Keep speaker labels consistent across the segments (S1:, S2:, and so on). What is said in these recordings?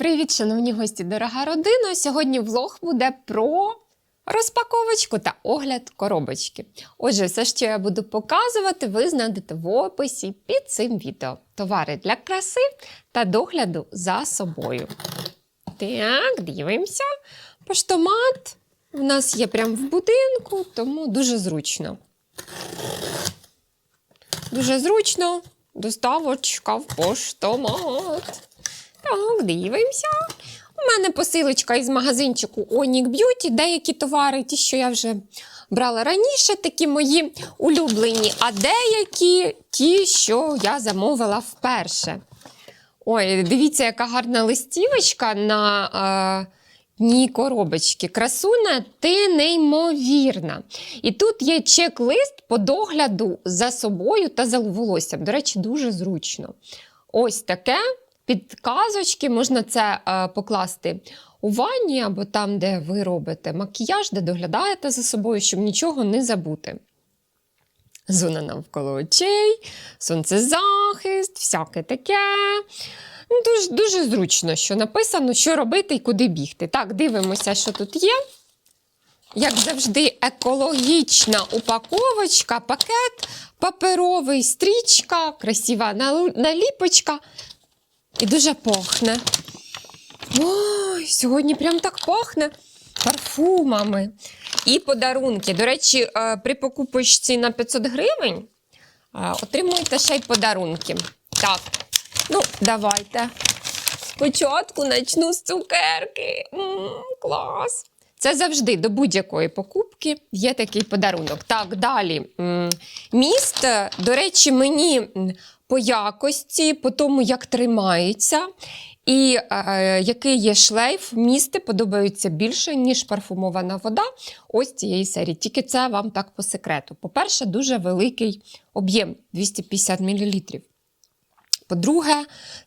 S1: Привіт, шановні гості, дорога родина! Сьогодні влог буде про розпаковочку та огляд коробочки. Отже, все, що я буду показувати, ви знайдете в описі під цим відео. Товари для краси та догляду за собою. Так, дивимося. Поштомат у нас є прямо в будинку, тому дуже зручно. Дуже зручно. Доставочка в поштомат. Так, дивимося. У мене посилочка із магазинчику Onic Beauty. Деякі товари, ті, що я вже брала раніше, такі мої улюблені, а деякі ті, що я замовила вперше. Ой, дивіться, яка гарна листівочка на е, дні коробочки. Красуня, ти неймовірна. І тут є чек-лист по догляду за собою та за волоссям. До речі, дуже зручно. Ось таке. Підказочки можна це е, покласти у ванні або там, де ви робите макіяж, де доглядаєте за собою, щоб нічого не забути. Зона навколо очей, сонцезахист, всяке таке. Ну, Дуже, дуже зручно, що написано, що робити і куди бігти. Так, дивимося, що тут є. Як завжди, екологічна упаковочка, пакет паперовий, стрічка, красива наліпочка. І дуже пахне. Ой, сьогодні прям так пахне парфумами. І подарунки. До речі, е, при покупочці на 500 гривень е, отримуєте ще й подарунки. Так, ну, давайте. Спочатку почну з цукерки. М, клас. Це завжди до будь-якої покупки є такий подарунок. Так, далі. М, Міст, до речі, мені м, по якості, по тому, як тримається, і е, який є шлейф, місти подобаються більше, ніж парфумована вода ось цієї серії. Тільки це вам так по секрету. По-перше, дуже великий об'єм 250 мл. По-друге,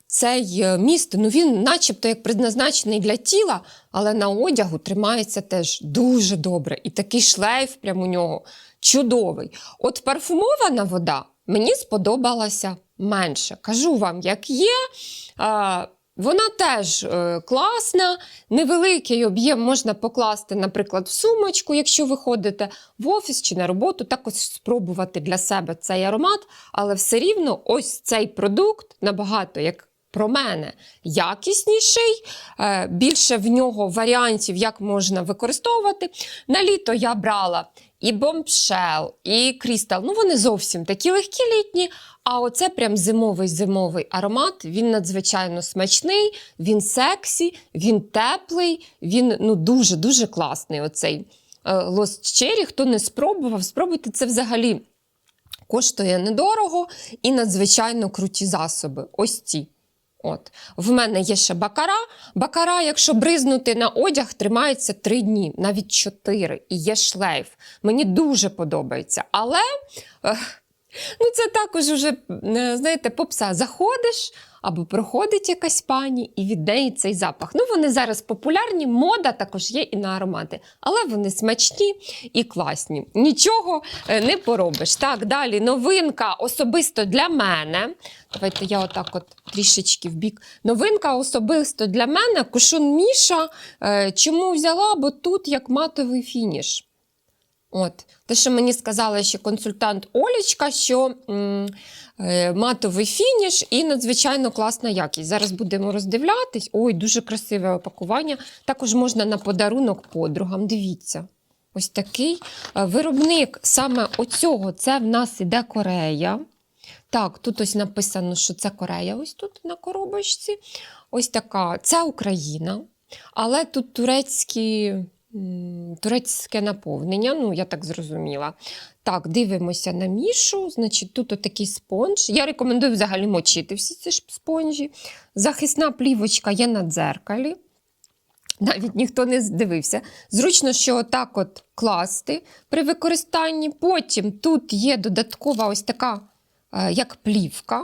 S1: цей міст, ну він начебто як предназначений для тіла, але на одягу тримається теж дуже добре. І такий шлейф прямо у нього чудовий. От парфумована вода мені сподобалася менше. Кажу вам, як є. Вона теж е, класна, невеликий об'єм можна покласти, наприклад, в сумочку, якщо ви ходите в офіс чи на роботу, також спробувати для себе цей аромат, але все рівно ось цей продукт набагато як. Про мене якісніший, е, більше в нього варіантів, як можна використовувати. На літо я брала і бомбшел, і крістал. Ну, вони зовсім такі легкі літні. А оце прям зимовий зимовий аромат. Він надзвичайно смачний, він сексі, він теплий, він ну, дуже-дуже класний. Оцей е, Lost Cherry. Хто не спробував, спробуйте це взагалі. Коштує недорого і надзвичайно круті засоби. Ось ці. От. В мене є ще бакара. Бакара, якщо бризнути на одяг, тримається 3 дні, навіть 4, і є шлейф. Мені дуже подобається. Але ну, це також уже, е, знаєте, попса. Заходиш або проходить якась пані, і від неї цей запах. Ну, вони зараз популярні, мода також є і на аромати, але вони смачні і класні. Нічого е, не поробиш. Так, далі новинка особисто для мене. Давайте я отак от трішечки в бік. Новинка особисто для мене. Кушун Міша. Е, Чому взяла? Бо тут як матовий фініш. От, те, що мені сказала ще консультант Олічка, що м, е, матовий фініш і надзвичайно класна якість. Зараз будемо роздивлятись. Ой, дуже красиве опакування. Також можна на подарунок подругам. Дивіться. Ось такий Е, виробник саме оцього це в нас іде Корея. Так, тут ось написано, що це Корея, ось тут на коробочці. Ось така. Це Україна. Але тут турецькі, турецьке наповнення, ну, я так зрозуміла. Так, дивимося на мішу. Значить, тут отакий спонж. Я рекомендую взагалі мочити всі ці ж спонжі. Захисна плівочка є на дзеркалі. Навіть ніхто не дивився. Зручно, що отак от класти при використанні. Потім тут є додаткова ось така, е, як плівка.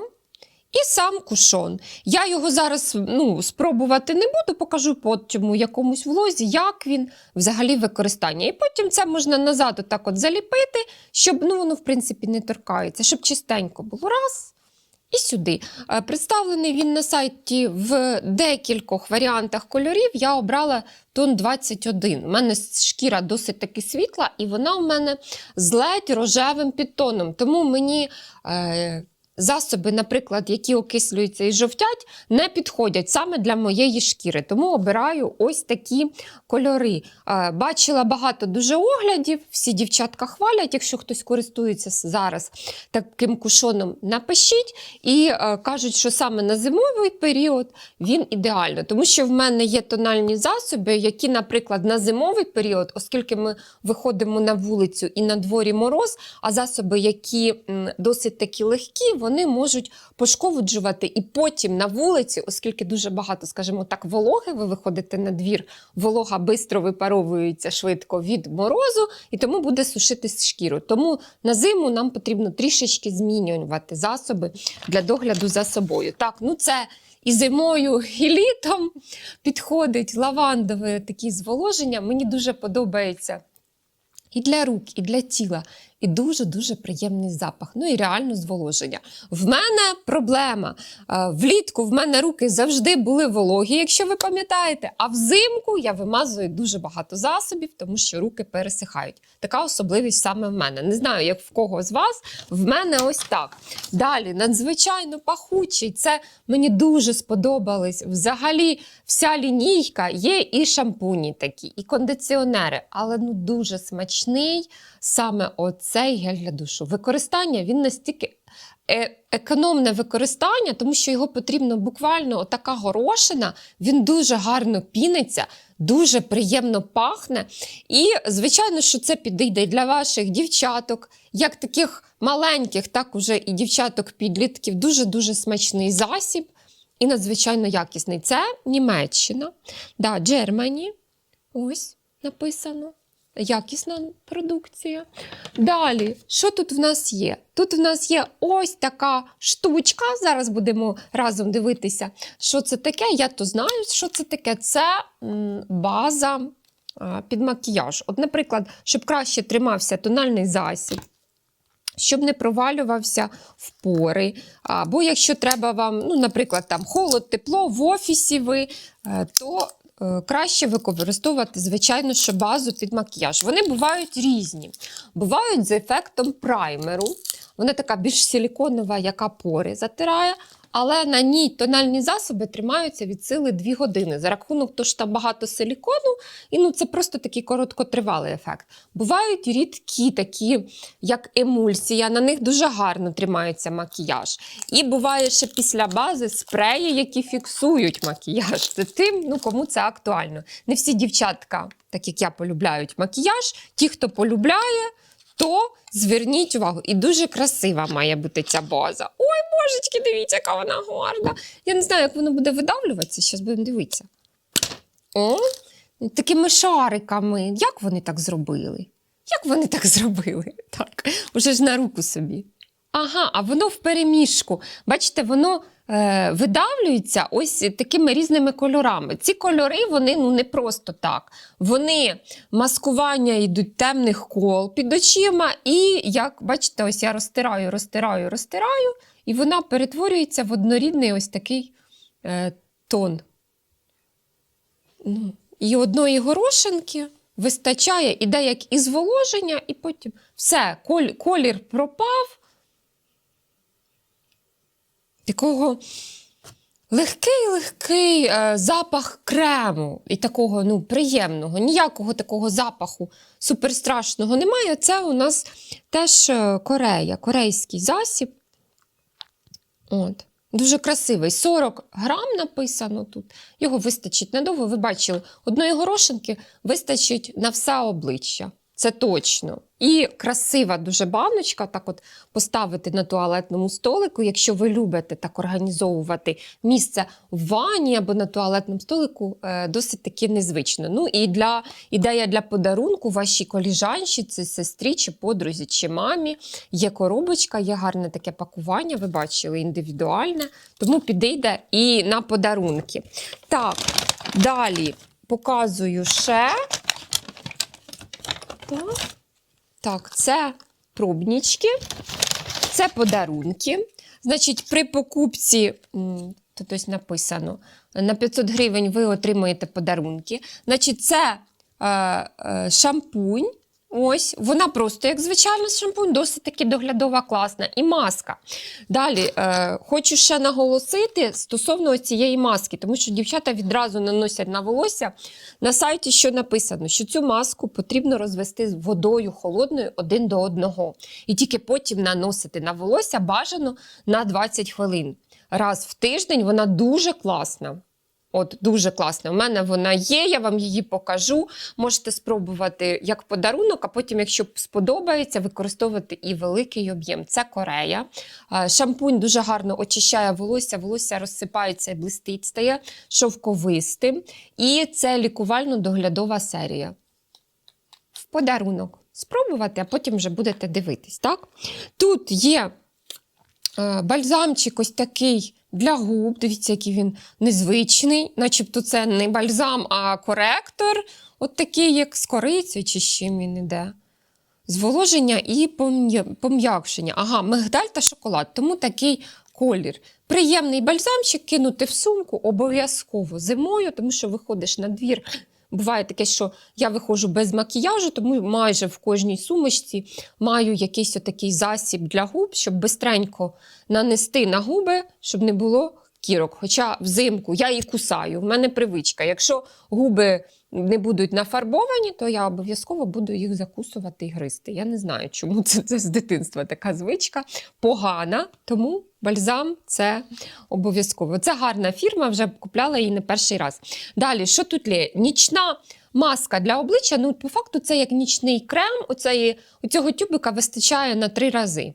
S1: І сам кушон. Я його зараз ну, спробувати не буду, покажу потім у якомусь влозі, як він взагалі використання. І потім це можна назад отак от заліпити, щоб ну, воно, в принципі, не торкається, щоб чистенько було раз. і сюди. Е, Представлений він на сайті в декількох варіантах кольорів. Я обрала тон 21. У мене шкіра досить таки світла, і вона у мене з ледь рожевим підтоном. Тому мені. Е, Засоби, наприклад, які окислюються і жовтять, не підходять саме для моєї шкіри. Тому обираю ось такі кольори. Бачила багато дуже оглядів, всі дівчатка хвалять. Якщо хтось користується зараз таким кушоном, напишіть. І е, кажуть, що саме на зимовий період він ідеально. Тому що в мене є тональні засоби, які, наприклад, на зимовий період, оскільки ми виходимо на вулицю і на дворі мороз, а засоби, які досить такі легкі, вони можуть пошкоджувати і потім на вулиці, оскільки дуже багато, скажімо так, вологи, ви виходите на двір, волога швидко випаровується швидко від морозу, і тому буде сушитись шкіру. Тому на зиму нам потрібно трішечки змінювати засоби для догляду за собою. Так, ну це і зимою, і літом підходить лавандове такі зволоження. Мені дуже подобається і для рук, і для тіла. І дуже-дуже приємний запах. Ну і реально зволоження. В мене проблема. Е, Влітку в мене руки завжди були вологі, якщо ви пам'ятаєте. А взимку я вимазую дуже багато засобів, тому що руки пересихають. Така особливість саме в мене. Не знаю, як в кого з вас. В мене ось так. Далі, надзвичайно пахучий. Це мені дуже сподобались. Взагалі, вся лінійка є і шампуні такі, і кондиціонери, але ну дуже смачний саме оцей гель для душу. Використання він настільки. е- Економне використання, тому що його потрібно буквально отака горошина, він дуже гарно піниться, дуже приємно пахне. І, звичайно, що це підійде для ваших дівчаток, як таких маленьких, так уже і дівчаток-підлітків. Дуже-дуже смачний засіб і надзвичайно якісний. Це Німеччина, да, Джермані. Ось написано. Якісна продукція. Далі, що тут в нас є? Тут в нас є ось така штучка. Зараз будемо разом дивитися, що це таке. Я то знаю, що це таке. Це база під макіяж. От, наприклад, щоб краще тримався тональний засіб. Щоб не провалювався в пори. Або якщо треба вам, ну, наприклад, там холод, тепло в офісі ви, е, то краще використовувати, звичайно, що базу під макіяж. Вони бувають різні. Бувають з ефектом праймеру. Вона така більш силіконова, яка пори затирає. Але на ній тональні засоби тримаються від сили 2 години. За рахунок того, що там багато силікону, і ну, це просто такий короткотривалий ефект. Бувають рідкі, такі, як емульсія, на них дуже гарно тримається макіяж. І буває ще після бази спреї, які фіксують макіяж. Це тим, ну кому це актуально. Не всі дівчатка, так як я, полюбляють макіяж. Ті, хто полюбляє, то зверніть увагу. І дуже красива має бути ця база. Ой, божечки, дивіться, яка вона гарна. Я не знаю, як воно буде видавлюватися. Зараз будемо дивитися. О, такими шариками. Як вони так зробили? Як вони так зробили? Так, уже ж на руку собі. Ага, а воно в переміжку. Бачите, воно е, видавлюється ось такими різними кольорами. Ці кольори вони ну не просто так. Вони маскування йдуть темних кол під очима, і як бачите, ось я розтираю, розтираю, розтираю, і вона перетворюється в однорідний ось такий е, тон. Ну, і одної горошинки вистачає, іде як і зволоження, і потім все, колір пропав. Такого легкий-легкий е, запах крему і такого ну, приємного. Ніякого такого запаху суперстрашного немає. Це у нас теж е, Корея, корейський засіб. От. Дуже красивий. 40 грам написано тут. Його вистачить надовго. Ви бачили, одної горошинки вистачить на все обличчя. Це точно. І красива дуже баночка, так от поставити на туалетному столику, якщо ви любите так організовувати місце в ванні або на туалетному столику, е, досить таки незвично. Ну і для ідея для подарунку вашій коліжанші, це сестрі, чи подрузі, чи мамі. Є коробочка, є гарне таке пакування, ви бачили, індивідуальне, тому підійде і на подарунки. Так, далі показую ще. Так. Так, це пробнічки, це подарунки. Значить, при покупці, тут ось написано, на 500 гривень ви отримаєте подарунки. Значить, це е, е, шампунь. Ось, вона просто як звичайний шампунь, досить таки доглядова, класна. І маска. Далі е, хочу ще наголосити стосовно цієї маски, тому що дівчата відразу наносять на волосся. На сайті що написано, що цю маску потрібно розвести з водою холодною один до одного. І тільки потім наносити на волосся бажано на 20 хвилин. Раз в тиждень вона дуже класна. От дуже класна. У мене вона є, я вам її покажу. Можете спробувати як подарунок, а потім, якщо сподобається, використовувати і великий об'єм. Це Корея. Шампунь дуже гарно очищає волосся, волосся розсипається і блистить, стає шовковистим. І це лікувально-доглядова серія. В подарунок. Спробувати, а потім вже будете дивитись. Так? Тут є е, бальзамчик ось такий для губ. Дивіться, який він незвичний, начебто це не бальзам, а коректор. От такий, як з корицею, чи з чим він іде. Зволоження і пом'якшення. Ага, мигдаль та шоколад, тому такий колір. Приємний бальзамчик кинути в сумку обов'язково зимою, тому що виходиш на двір. Буває таке, що я виходжу без макіяжу, тому майже в кожній сумочці маю якийсь отакий засіб для губ, щоб бистренько нанести на губи, щоб не було кірок. Хоча взимку я її кусаю. В мене привичка. Якщо губи не будуть нафарбовані, то я обов'язково буду їх закусувати і гризти. Я не знаю, чому це, це з дитинства така звичка погана, тому бальзам це обов'язково. Це гарна фірма, вже купляла її не перший раз. Далі, що тут є? Нічна маска для обличчя. Ну, по факту, це як нічний крем. Оцеї, оцього тюбика вистачає на три рази.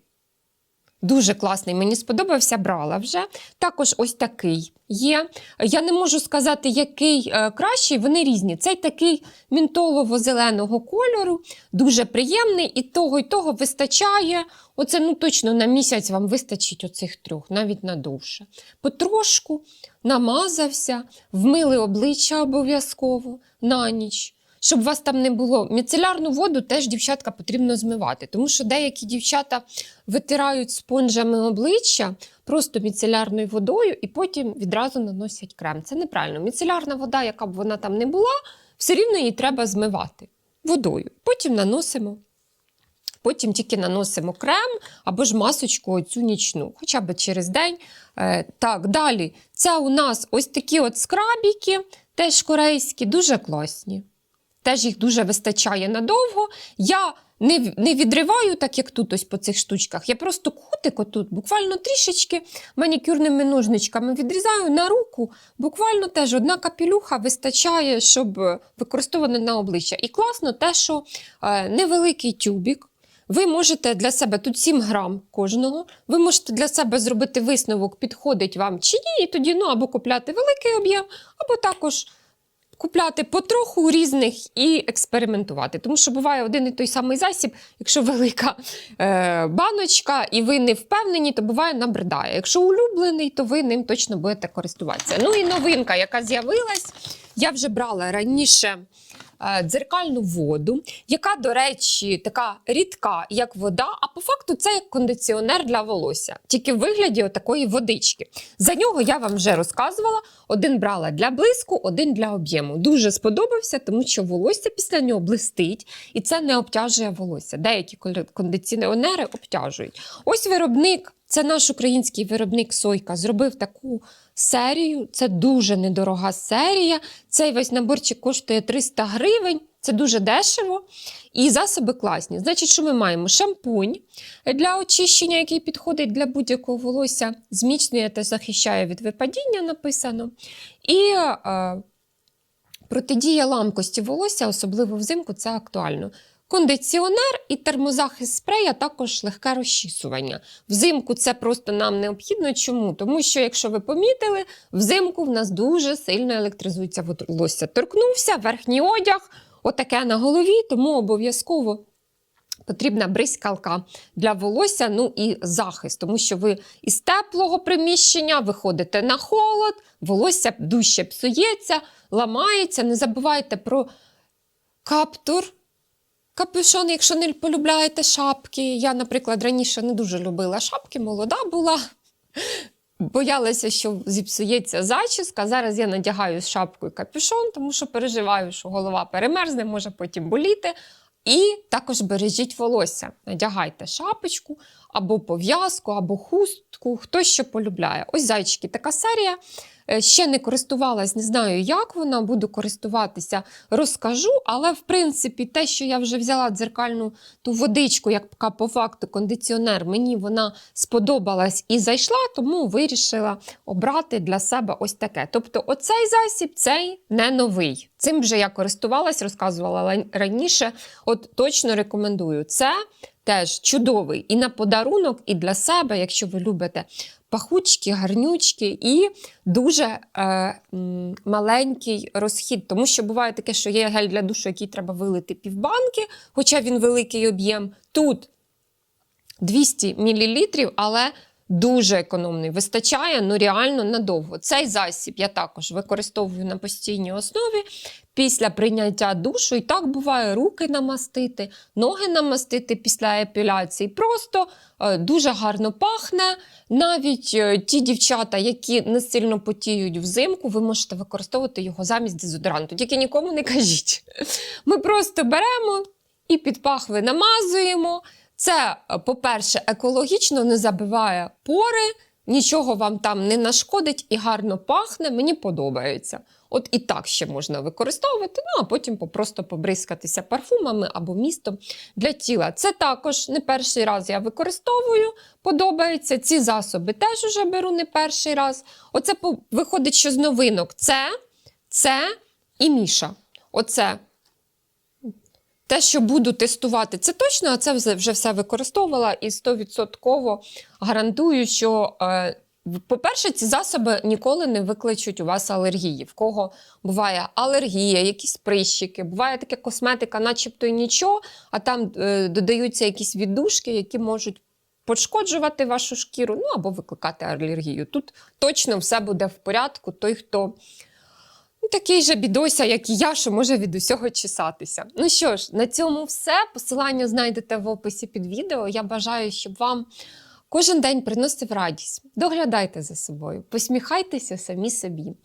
S1: Дуже класний, мені сподобався, брала вже. Також ось такий є. Я не можу сказати, який е, кращий, вони різні. Цей такий мінтолово-зеленого кольору, дуже приємний, і того, і того вистачає. Оце ну точно на місяць вам вистачить оцих трьох, навіть на довше. Потрошку намазався, вмили обличчя обов'язково на ніч. Щоб у вас там не було міцелярну воду, теж дівчатка потрібно змивати, тому що деякі дівчата витирають спонжами обличчя просто міцелярною водою і потім відразу наносять крем. Це неправильно. Міцелярна вода, яка б вона там не була, все рівно її треба змивати водою. Потім наносимо. Потім тільки наносимо крем або ж масочку оцю нічну, хоча б через день. Е, так, далі. Це у нас ось такі от скрабіки, теж корейські, дуже класні. Теж їх дуже вистачає надовго. Я не, не відриваю, так як тут ось по цих штучках. Я просто кутик отут, буквально трішечки манікюрними ножничками відрізаю на руку. Буквально теж одна капелюха вистачає, щоб використовувати на обличчя. І класно те, що е, невеликий тюбік. Ви можете для себе тут 7 грам кожного. Ви можете для себе зробити висновок, підходить вам чи ні, і тоді ну, або купляти великий об'єм, або також купляти потроху різних і експериментувати. Тому що буває один і той самий засіб, якщо велика е, баночка і ви не впевнені, то буває набридає. Якщо улюблений, то ви ним точно будете користуватися. Ну і новинка, яка з'явилась, я вже брала раніше. Е, Дзеркальну воду, яка, до речі, така рідка, як вода, а по факту це як кондиціонер для волосся, тільки в вигляді такої водички. За нього я вам вже розказувала. Один брала для блиску, один для об'єму. Дуже сподобався, тому що волосся після нього блистить, і це не обтяжує волосся. Деякі кондиціонери обтяжують. Ось виробник, це наш український виробник Сойка, зробив таку серію. Це дуже недорога серія. Цей весь наборчик коштує 300 гривень. Це дуже дешево. І засоби класні. Значить, що ми маємо? Шампунь для очищення, який підходить для будь-якого волосся, зміцнює та захищає від випадіння, написано. І е, протидія ламкості волосся, особливо взимку, це актуально. Кондиціонер і термозахист спрея також легке розчісування. Взимку це просто нам необхідно. Чому? Тому що, якщо ви помітили, взимку в нас дуже сильно електризується волосся. Торкнувся, верхній одяг, отаке на голові, тому обов'язково потрібна бризкалка для волосся, ну і захист, тому що ви із теплого приміщення виходите на холод, волосся дужче псується, ламається. Не забувайте про каптур. Капюшон, якщо не полюбляєте шапки. Я, наприклад, раніше не дуже любила шапки, молода була. Боялася, що зіпсується зачіска. Зараз я надягаю шапку і капюшон, тому що переживаю, що голова перемерзне, може потім боліти. І також бережіть волосся. Надягайте шапочку або пов'язку, або хустку, хто що полюбляє. Ось зайчики, така серія. Е, Ще не користувалась, не знаю, як вона, буду користуватися, розкажу. Але, в принципі, те, що я вже взяла дзеркальну ту водичку, яка по факту кондиціонер, мені вона сподобалась і зайшла, тому вирішила обрати для себе ось таке. Тобто, оцей засіб, цей не новий. Цим вже я користувалась, розказувала раніше. От точно рекомендую. Це теж чудовий і на подарунок, і для себе, якщо ви любите пахучки, гарнючки і дуже е, маленький розхід. Тому що буває таке, що є гель для душу, який треба вилити півбанки, хоча він великий об'єм. Тут 200 мл, але дуже економний. Вистачає ну реально надовго. Цей засіб я також використовую на постійній основі після прийняття душу. І так буває руки намастити, ноги намастити після епіляції. Просто е, дуже гарно пахне. Навіть е, ті дівчата, які не сильно потіють взимку, ви можете використовувати його замість дезодоранту. Тільки нікому не кажіть. Ми просто беремо і під пахви намазуємо. Це, е, по-перше, екологічно не забиває пори, нічого вам там не нашкодить і гарно пахне. Мені подобається. От і так ще можна використовувати, ну а потім просто побризкатися парфумами або містом для тіла. Це також не перший раз я використовую, подобається. Ці засоби теж уже беру не перший раз. Оце виходить, що з новинок це, це і Міша. Оце те, що буду тестувати, це точно, а це вже все використовувала і 100% гарантую, що, е, по-перше, ці засоби ніколи не викличуть у вас алергії. В кого буває алергія, якісь прищики, буває таке косметика, начебто і нічого, а там е, додаються якісь віддушки, які можуть пошкоджувати вашу шкіру, ну або викликати алергію. Тут точно все буде в порядку. Той, хто Такий же бідося, як і я, що може від усього чесатися. Ну що ж, на цьому все. Посилання знайдете в описі під відео. Я бажаю, щоб вам кожен день приносив радість. Доглядайте за собою, посміхайтеся самі собі.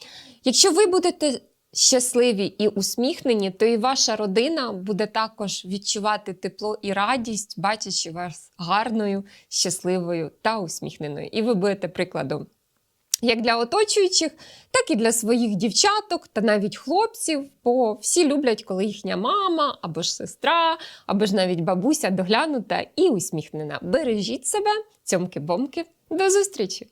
S1: Якщо ви будете щасливі і усміхнені, то і ваша родина буде також відчувати тепло і радість, бачачи вас гарною, щасливою та усміхненою. І ви будете прикладом як для оточуючих, так і для своїх дівчаток та навіть хлопців, бо всі люблять, коли їхня мама або ж сестра, або ж навіть бабуся доглянута і усміхнена. Бережіть себе, цьомки-бомки, до зустрічі!